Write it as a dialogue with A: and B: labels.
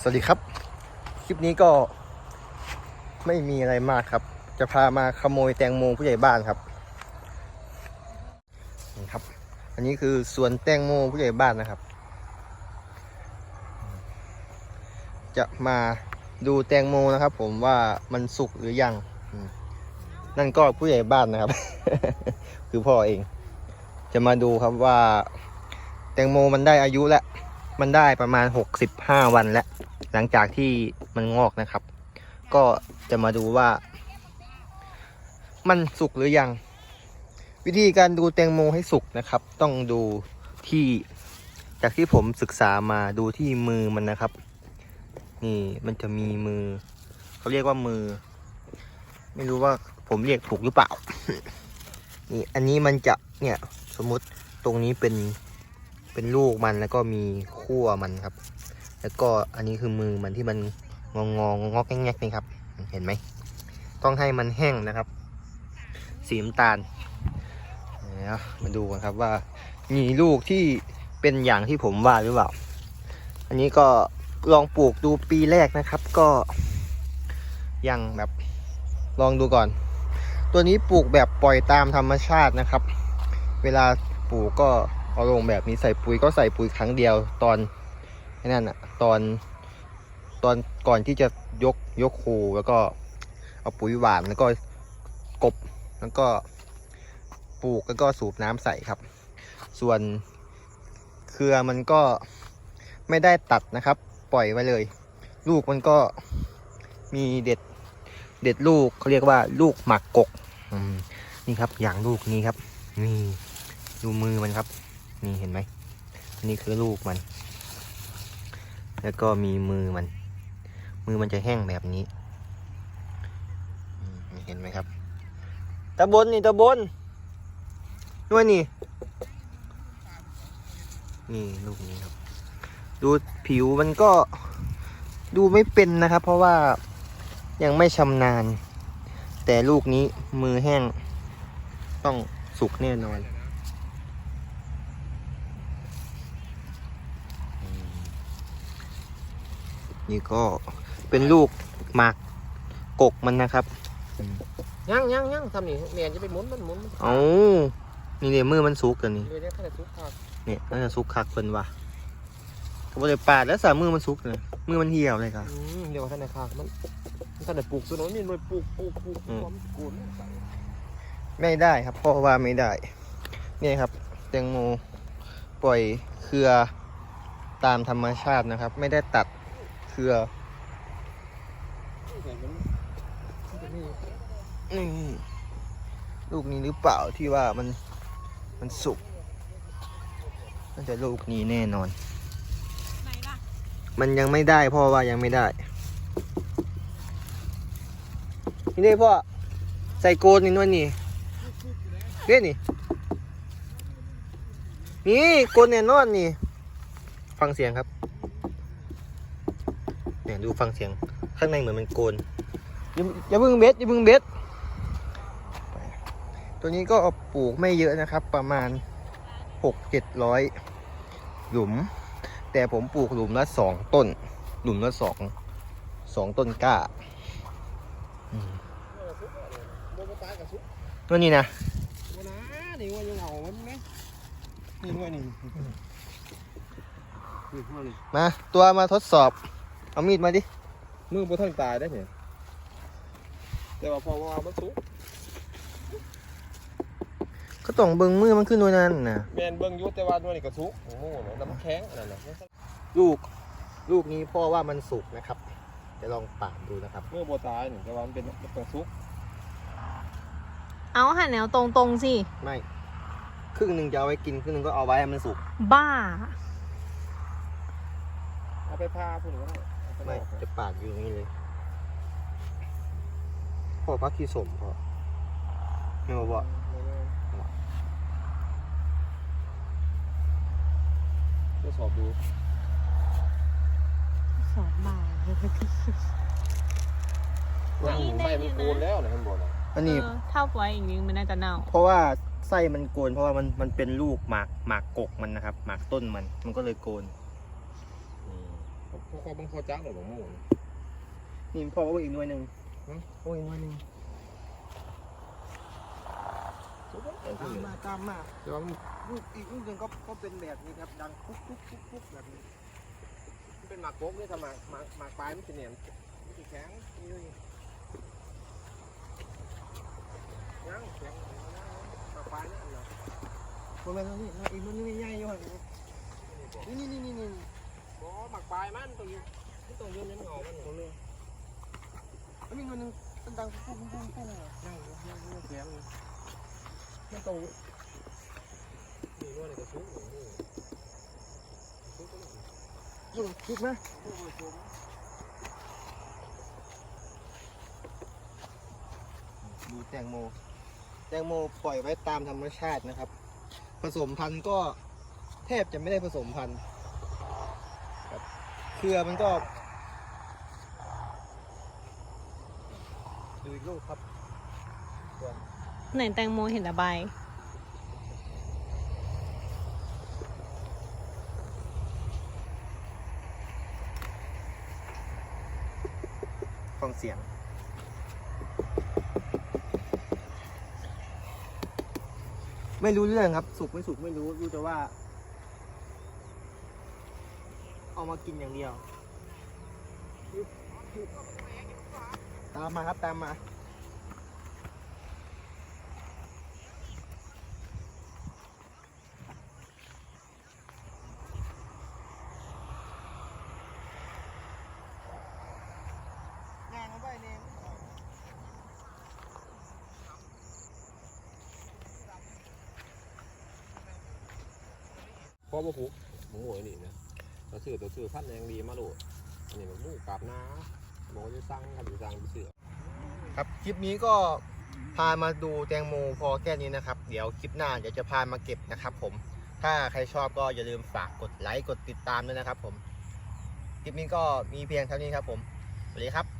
A: สวัสดีครับ คลิปนี้ก็ ไม่มีอะไรมากครับ จะพามาขโมยแตงโมผู้ใหญ่บ้านครับนี่ครับ อันนี้คือสวนแตงโมผู้ใหญ่บ้านนะครับ จะมาดูแตงโมนะครับ ผมว่ามันสุกหรือยังนั่นก็ผู้ใหญ่บ้านนะครับ คือพ่อเอง จะมาดูครับว่า แตงโมมันได้อายุแล้ว มันได้ประมาณ 65 วันแล้ว หลังจากที่มันงอกนะครับ ก็จะมาดูว่า มันสุกหรือยัง วิธีการดูแตงโมให้สุกนะครับ ต้องดูที่จากที่ผมศึกษามาดูที่มือมันนะครับ นี่มันจะมีมือ เขาเรียกว่ามือ ไม่รู้ว่าผมเรียกถูกหรือเปล่า นี่อันนี้มันจะเนี่ยสมมติตรงนี้เป็น เป็นลูกมันแล้วก็มีขั้วมันครับ แล้วก็อันนี้คือมือมันที่มันงองงงอกแงกนี่ครับ เห็นไหม ต้องให้มันแห้งนะครับ สีน้ำตาลเดี๋ยมาดูกันครับว่ามีลูกที่เป็นอย่างที่ผมว่าหรือเปล่า อันนี้ก็ลองปลูกดูปีแรกนะครับ ก็ยังแบบลองดูก่อน ตัวนี้ปลูกแบบปล่อยตามธรรมชาตินะครับ เวลาปลูกก็ เอาลงแบบนี้ใส่ปุ๋ยก็ใส่ปุ๋ยครั้งเดียวตอนนั่นอะตอนตอนก่อนที่จะยกยกคูแล้วก็เอาปุ๋ยหวานแล้วก็กบแล้วก็ปลูกแล้วก็สูบน้ำใส่ครับ ส่วนเครือมันก็ไม่ได้ตัดนะครับ ปล่อยไว้เลย ลูกมันก็มีเด็ดเด็ดลูกเขาเรียกว่าลูกหมักกกอืมนี่ครับอย่างลูกนี้ครับ นี่ดูมือมันครับ นี่เห็นไหมนนี้คือลูกมัน แล้วก็มีมือมัน มือมันจะแห้งแบบนี้ เห็นไหมครับ ตะบนนี่ตะบนด้วยนี่ นี่ลูกนี้ครับ ดูผิวมันก็ดูไม่เป็นนะครับ เพราะว่ายังไม่ชำนาญ แต่ลูกนี้มือแห้งต้องสุกแน่นอน นี่ก็เป็นลูกหมากกกมันนะครับ
B: ยังยังยังทำนี่เมียนจะไปหมุนมันหมุนมัน
A: เอานี่เนี่ยมือมันสุกกันนี่
B: เดี๋ยวเดี๋ยวแค่ทุกภาค
A: เนี่ยน่าจะสุกคักเพิ่นว่ะก็บ่ได้ปาดแล้วสามมือมันสุกเลยมือมันเหี่ยวเลยครับ
B: อืมเดี๋ยวท่านในภาคมันมันท่านในปลูกส่วนนู้นนี่หน่วยปลูกปลูกปลูก
A: อืม
B: ความกูน
A: ไม่ได้ครับเพราะว่าไม่ได้เนี่ยครับแตงโมปล่อยเครือตามธรรมชาตินะครับ ไม่ได้ตัด เครือนี่ลูกนี้หรือเปล่าที่ว่ามันมันสุกน่าจะลูกนี้แน่นอน
C: ไหนล่ะ
A: มันยังไม่ได้พ่อว่ายังไม่ได้ นี่นี่พ่อใส่โกนนี่นวลนี่เล่นนี่ นี่โกนเนี่ยนอนนี่ ฟังเสียงครับ เนี่ยดูฟังเสียงข้างในเหมือนมันโกนอย่าอย่าเพึ่งเบ็ดอย่าเพึ่งเบ็ดไปตัวนี้ก็ปลูกไม่เยอะนะครับ ประมาณหกเจ็ดร้อยหลุม แต่ผมปลูกหลุมละสองต้น หลุมละสองสองต้นกล้าอืม
B: โบกตายกับซุป
A: ตัวนี้นะ
B: โบนะนี่ว่ายังเหงามันไหมนี่ด้วยนี่นี่ว่านี่
A: มาตัวมาทดสอบ เอามีดมาดิ
B: มือโบทั้งตายได้เนี่ยแต่ว่าพอว่ามันสุก
A: ก็ต้องเบิ่งมือมันขึ้นด้วยนั่นนะ
B: แมนเบิ่งอยุแต่ว่าด้วยนี่ก็สุกโอ้โหน้ำแข็งอันนั้นน่ะ
A: ลูกลูกนี้พ่อว่ามันสุกนะครับจะลองปาดดูนะครับ
B: มือโบตายนี่แต่ว่ามันเป็นมันเป็นสุก
C: เอาหันแนวตรงๆสิ
A: ไม่ครึ่งหนึ่งจะเอาไว้กินครึ่งหนึ่งก็เอาไว้ให้มันสุก
C: บ้า
B: เอาไปพาพูดถึงว่าเอาไป
A: ไม่
B: บอก
A: จะปาดอยู่อย่างนี้เลยพ่อพักที่สมพ่อไม่บอกว่า
B: ทดสอบดู
C: สองบาท
B: ไม่มันโกนแล้วนะท่านบอกนะ
A: อันนี้
C: เออถ้าไว้อย่างนี้มันน่าจะเน่า
A: เพราะว่าไส้มันโกนเพราะว่ามันมันเป็นลูกหมากหมากกกมันนะครับ หมากต้นมันมันก็เลยโกน
B: ผม พอคอบางคอจักหรอบอกหมู
A: นี่พ่อว่าอีกหน่วยหนึ่ง
B: หืม
A: โอ้ยหน่วยหนึ่ง
B: เออ
A: ตามมาตามมา
B: แต่ว่ามัน
A: ลูกอีกลูกหนึ่งก็ก็เป็นแบบนี้ครับ ดังปุ๊บปุ๊บปุ๊บปุ๊บแบบนี้
B: มันเป็นหมากโก๊กนี่ทำไมหมากหมากปลายมันจะเหนียนมันจะแข็งนี่ด้วยยังแข็งหมากปลายนี่อันเหรอ
A: คนละนี่นะอีกมันนี่ใหญ่อยู่หั่นนี่นี่นี่นี่นี่
B: บ่หมากปลายมันต้องอยู่มันต้องยืนในเงามันคนเลย
A: แล้วมีหน่วยหนึ่งเป็นดังปุ๊บปุ๊บปุ๊บปุ๊บอะ
B: นั่งอยู่นั่งอยู่แข็งอยู่
A: มันตรง
B: นี่ว่าในกระชุกโอ้โหกระชุกก็เลย
A: ยุ่งคิดไหม
B: โอ้โหชม
A: ดูแตงโม แตงโมปล่อยไว้ตามธรรมชาตินะครับ ผสมพันธุ์ก็แทบจะไม่ได้ผสมพันธุ์ ครับ เครือมันก็ดูอีกลูกครับ
C: ไหนแตงโมเห็นระบาย
A: ฟังเสียง ไม่รู้เรื่องครับ สุกไม่สุกไม่รู้รู้แต่ว่า เอามากินอย่างเดียว ตามมาครับตามมางานเขาไปเนี่ย
B: พอมาผูกหมูไอ้นี่นะ เราซื้อตัวซื้อพันธุ์แดงดีมาโหลดอันนี้มันมูกราบน้ำบอกว่าจะสั่งครับจะสั่งไปซื้อ
A: ครับคลิปนี้ก็พามาดูแตงโมพอแค่นี้นะครับ เดี๋ยวคลิปหน้าเดี๋ยวจะพามาเก็บนะครับ ผม ถ้าใครชอบก็อย่าลืมฝากกดไลค์กดติดตามด้วยนะครับ ผม คลิปนี้ก็มีเพียงเท่านี้ครับ ผมสวัสดีครับ